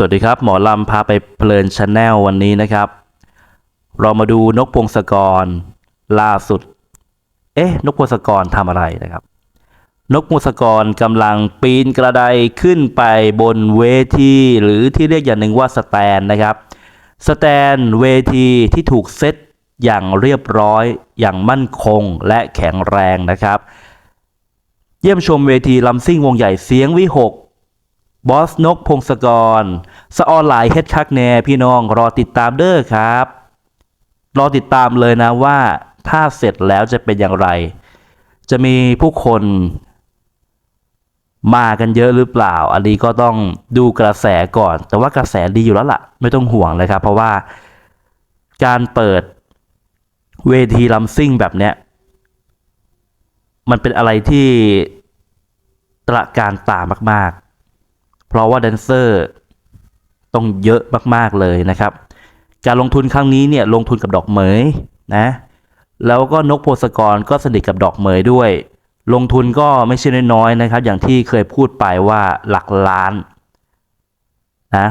สวัสดีครับ หมอลำพาไปเพลินชาแนลวันนี้นะครับ เรามาดูนกพงศกรล่าสุด เอ๊ะ นกพงศกรทำอะไรนะครับ นกพงศกรกำลังปีนกระไดขึ้นไปบนเวที หรือที่เรียกอย่างหนึ่งว่าสแตนนะครับ สแตนเวทีที่ถูกเซตอย่างเรียบร้อยอย่างมั่นคงและแข็งแรงนะครับ เยี่ยมชมเวทีลำซิ่งวงใหญ่เสียงวิหก บอสนกพงศกร สออนหลายเฮ็ดคักแน่พี่น้องรอติดตามเด้อครับ รอติดตามเลยนะว่า ถ้าเสร็จแล้วจะเป็นอย่างไร จะมีผู้คนมากันเยอะหรือเปล่า อันนี้ก็ต้องดูกระแสก่อน แต่ว่ากระแสดีอยู่แล้วล่ะ ไม่ต้องห่วงเลยครับ เพราะว่าการเปิดเวทีลำซิ่งแบบเนี้ย มันเป็นอะไรที่ตระการตามาก ๆ เพราะว่าแดนเซอร์ต้องเยอะมากๆเลยนะครับ การลงทุนครั้งนี้เนี่ยลงทุนกับดอกเหมยนะแล้วก็นกโพสกรก็สนิทกับดอกเหมยด้วย ลงทุนก็ไม่ใช่น้อยๆนะครับ อย่างที่เคยพูดไปว่าหลักล้านนะ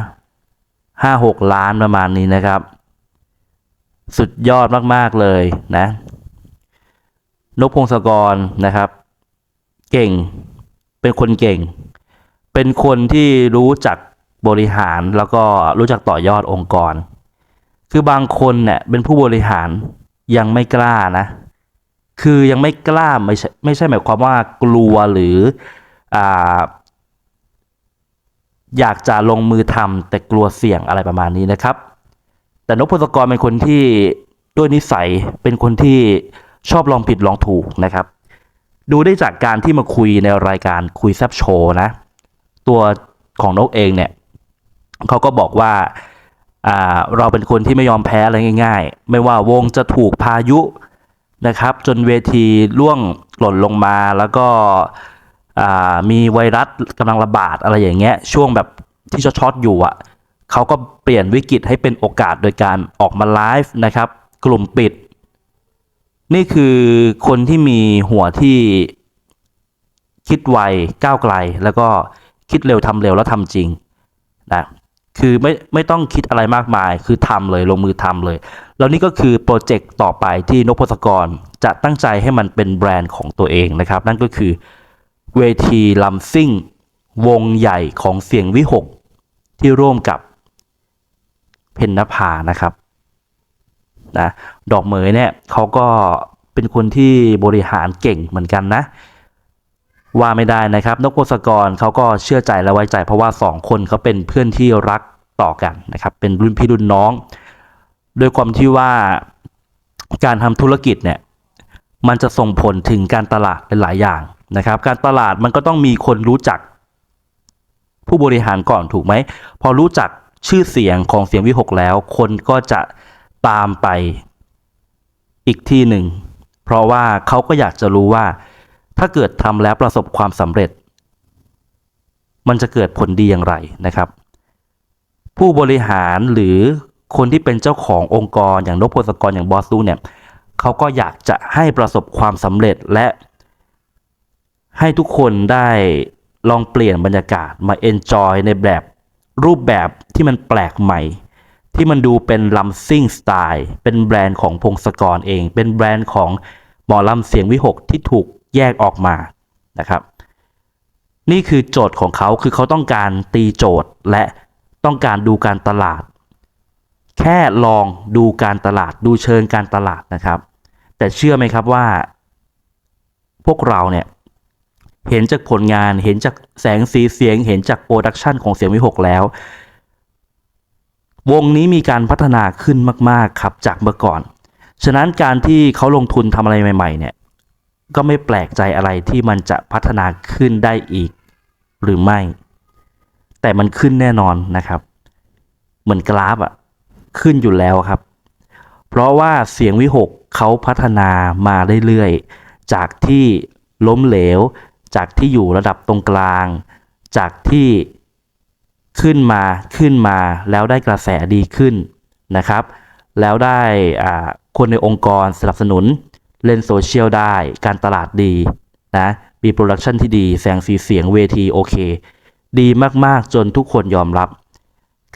ห้าหกล้านประมาณนี้นะครับ สุดยอดมากๆเลยนะ นกพงศกรนะครับ เก่งเป็นคนเก่ง เป็นคนที่รู้จักบริหารแล้วก็รู้จักต่อยอดองค์กร คือบางคนเนี่ยเป็นผู้บริหารยังไม่กล้านะ คือยังไม่กล้าไม่ใช่ไม่ใช่หมายความว่ากลัวหรืออ่าอยากจะลงมือทำแต่กลัวเสี่ยงอะไรประมาณนี้นะครับ แต่นพพงศกรเป็นคนที่ด้วยนิสัยเป็นคนที่ชอบลองผิดลองถูกนะครับ ดูได้จากการที่มาคุยในรายการคุยแซบโชว์นะ ตัวของนกเองเนี่ยเขาก็บอกว่าอ่าเราเป็นคนที่ไม่ยอมแพ้อะไรง่าย ๆ ไม่ว่าวงจะถูกพายุนะครับ จนเวทีล่วงหล่นลงมาแล้วก็มีไวรัสกำลังระบาดอะไรอย่างเงี้ยช่วงแบบที่ช็อตอยู่อะเขาก็เปลี่ยนวิกฤตให้เป็นโอกาสโดยการออกมาไลฟ์นะครับ กลุ่มปิด นี่คือคนที่มีหัวที่คิดไวก้าวไกลแล้วก็ คิดเร็วทำเร็วแล้วทำจริงนะคือไม่ไม่ต้องคิดอะไรมากมาย คือทำเลยลงมือทำเลย แล้วนี่ก็คือโปรเจกต์ต่อไปที่นพพงศกรจะตั้งใจให้มันเป็นแบรนด์ของตัวเองนะครับ นั่นก็คือเวทีลำซิ่ง วงใหญ่ของเสียงวิหก ที่ร่วมกับเพนนภานะครับนะดอกเหมยเนี่ยเขาก็เป็นคนที่บริหารเก่งเหมือนกันนะ ว่าไม่ได้นะครับนกพงศกรเขาก็เชื่อใจและไว้ใจ เพราะว่าสองคนเขาเป็นเพื่อนที่รักต่อกันนะครับ เป็นรุ่นพี่รุ่นน้อง โดยความที่ว่าการทำธุรกิจเนี่ยมันจะส่งผลถึงการตลาดหลายอย่างนะครับ การตลาดมันก็ต้องมีคนรู้จัก ผู้บริหารก่อนถูกไหม พอรู้จักชื่อเสียงของเสียงวิหกแล้ว คนก็จะตามไปอีกที่หนึ่ง เพราะว่าเขาก็อยากจะรู้ว่า ถ้าเกิดทำแล้วประสบความสำเร็จ มันจะเกิดผลดีอย่างไรนะครับ ผู้บริหารหรือคนที่เป็นเจ้าขององค์กรอย่างนพพงศกรอย่างบอสซูเนี่ยเขาก็อยากจะให้ประสบความสำเร็จและ ให้ทุกคนได้ลองเปลี่ยนบรรยากาศมาเอนจอยในแบบรูปแบบที่มันแปลกใหม่ ที่มันดูเป็นลำซิ่งสไตล์เป็นแบรนด์ของพงศกรเอง เป็นแบรนด์ของหมอลำเสียงวิหกที่ถูก แยกออกมานะครับ นี่คือโจทย์ของเขาคือเขาต้องการตีโจทย์และต้องการดูการตลาด แค่ลองดูการตลาดดูเชิงการตลาดนะครับ แต่เชื่อไหมครับว่า พวกเราเนี่ยเห็นจากผลงานเห็นจากแสงสีเสียง เห็นจากโปรดักชันของเสียงวิหกแล้ว วงนี้มีการพัฒนาขึ้นมาก ๆ ครับจากเมื่อก่อน ฉะนั้นการที่เขาลงทุนทำอะไรใหม่ ๆ เนี่ย ก็ไม่แปลกใจอะไรที่มันจะพัฒนาขึ้นได้อีก หรือไม่ แต่มันขึ้นแน่นอนนะครับ เหมือนกราฟอะขึ้นอยู่แล้วครับ เพราะว่าเสียงวิหกเขาพัฒนามาเรื่อยๆ จากที่ล้มเหลว จากที่อยู่ระดับตรงกลาง จากที่ขึ้นมาขึ้นมาแล้วได้กระแสดีขึ้นนะครับ แล้วได้คนในองค์กรสนับสนุน เล่นโซเชียลได้ การตลาดดีนะ มีโปรดักชันที่ดี แสงสีเสียงเวทีโอเค ดีมากๆจนทุกคนยอมรับ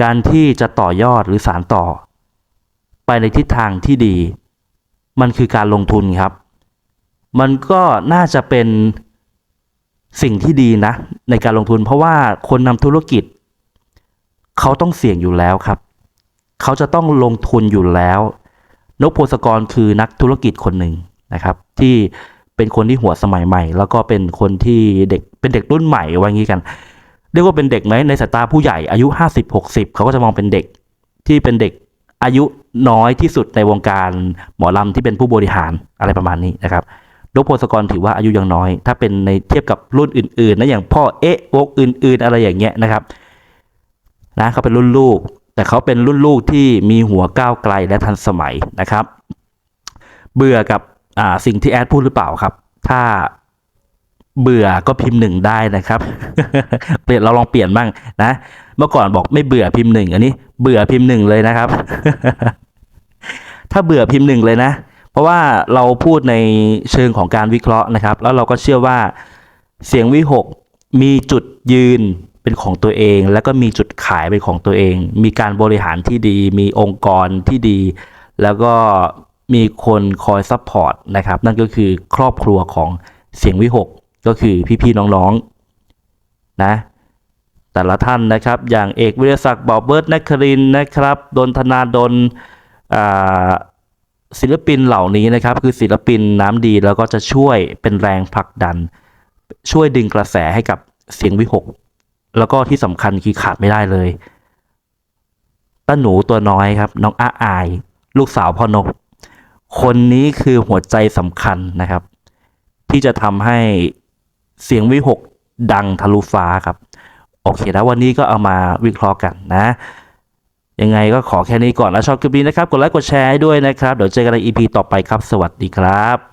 การที่จะต่อยอดหรือสารต่อ ไปในทิศทางที่ดี มันคือการลงทุนครับ มันก็น่าจะเป็นสิ่งที่ดีนะ ในการลงทุนเพราะว่าคนนำธุรกิจ เขาต้องเสี่ยงอยู่แล้วครับ เขาจะต้องลงทุนอยู่แล้วนกโพสกรคือนักธุรกิจคนหนึ่ง นะครับ ที่เป็นคนที่หัวสมัยใหม่ แล้วก็เป็นคนที่เด็กเป็นเด็กรุ่นใหม่ว่างี้กัน เรียกว่าเป็นเด็กไหมในสายตาผู้ใหญ่อายุห้าสิบหกสิบเขาก็จะมองเป็นเด็กที่เป็นเด็กอายุน้อยที่สุดในวงการหมอลำที่เป็นผู้บริหารอะไรประมาณนี้นะครับนกโพสกรถือว่าอายุยังน้อย ถ้าเป็นในเทียบกับรุ่นอื่นๆนะอย่างพ่อเอ๊ะวงอื่น ๆ อะไรอย่างเงี้ยนะครับนะเขาเป็นรุ่นลูก แต่เขาเป็นรุ่นลูกที่มีหัวก้าวไกลและทันสมัยนะครับ เบื่อกับ อ่าสิ่งที่แอดพูดหรือเปล่าครับ ถ้าเบื่อก็พิมพ์หนึ่งได้นะครับ เปลี่ยนเราลองเปลี่ยนบ้างนะ เมื่อก่อนบอกไม่เบื่อพิมพ์หนึ่งอันนี้ เบื่อพิมพ์หนึ่งเลยนะครับ ถ้าเบื่อพิมพ์หนึ่งเลยนะ เพราะว่าเราพูดในเชิงของการวิเคราะห์นะครับ แล้วเราก็เชื่อว่าเสียงวิหกมีจุดยืนเป็นของตัวเอง แล้วก็มีจุดขายเป็นของตัวเอง มีการบริหารที่ดี มีองค์กรที่ดี แล้วก็ มีคนคอยซัพพอร์ตนะครับ นั่นก็คือครอบครัวของเสียงวิหกก็คือพี่ๆน้องๆนะแต่ละท่านนะครับ อย่างเอกวิทยาศักดิ์บอบเบิร์ตนครินนะครับดนธนาดลอ่าศิลปินเหล่านี้นะครับ คือศิลปินน้ำดีแล้วก็จะช่วยเป็นแรงผลักดัน ช่วยดึงกระแสให้กับเสียงวิหกแล้วก็ที่สำคัญคือขาดไม่ได้เลยป้าหนูตัวน้อยครับ น้องอาอาย ลูกสาวพ่อนก คนนี้คือหัวใจสำคัญนะครับ ที่จะทำให้เสียงวิหกดังทะลุฟ้าครับ โอเคแล้ววันนี้ก็เอามาวิเคราะห์กันนะ ยังไงก็ขอแค่นี้ก่อนแล้วชอบคลิปนี้นะครับ กดไลค์กดแชร์ให้ด้วยนะครับ เดี๋ยวเจอกันใน EP ต่อไปครับ สวัสดีครับ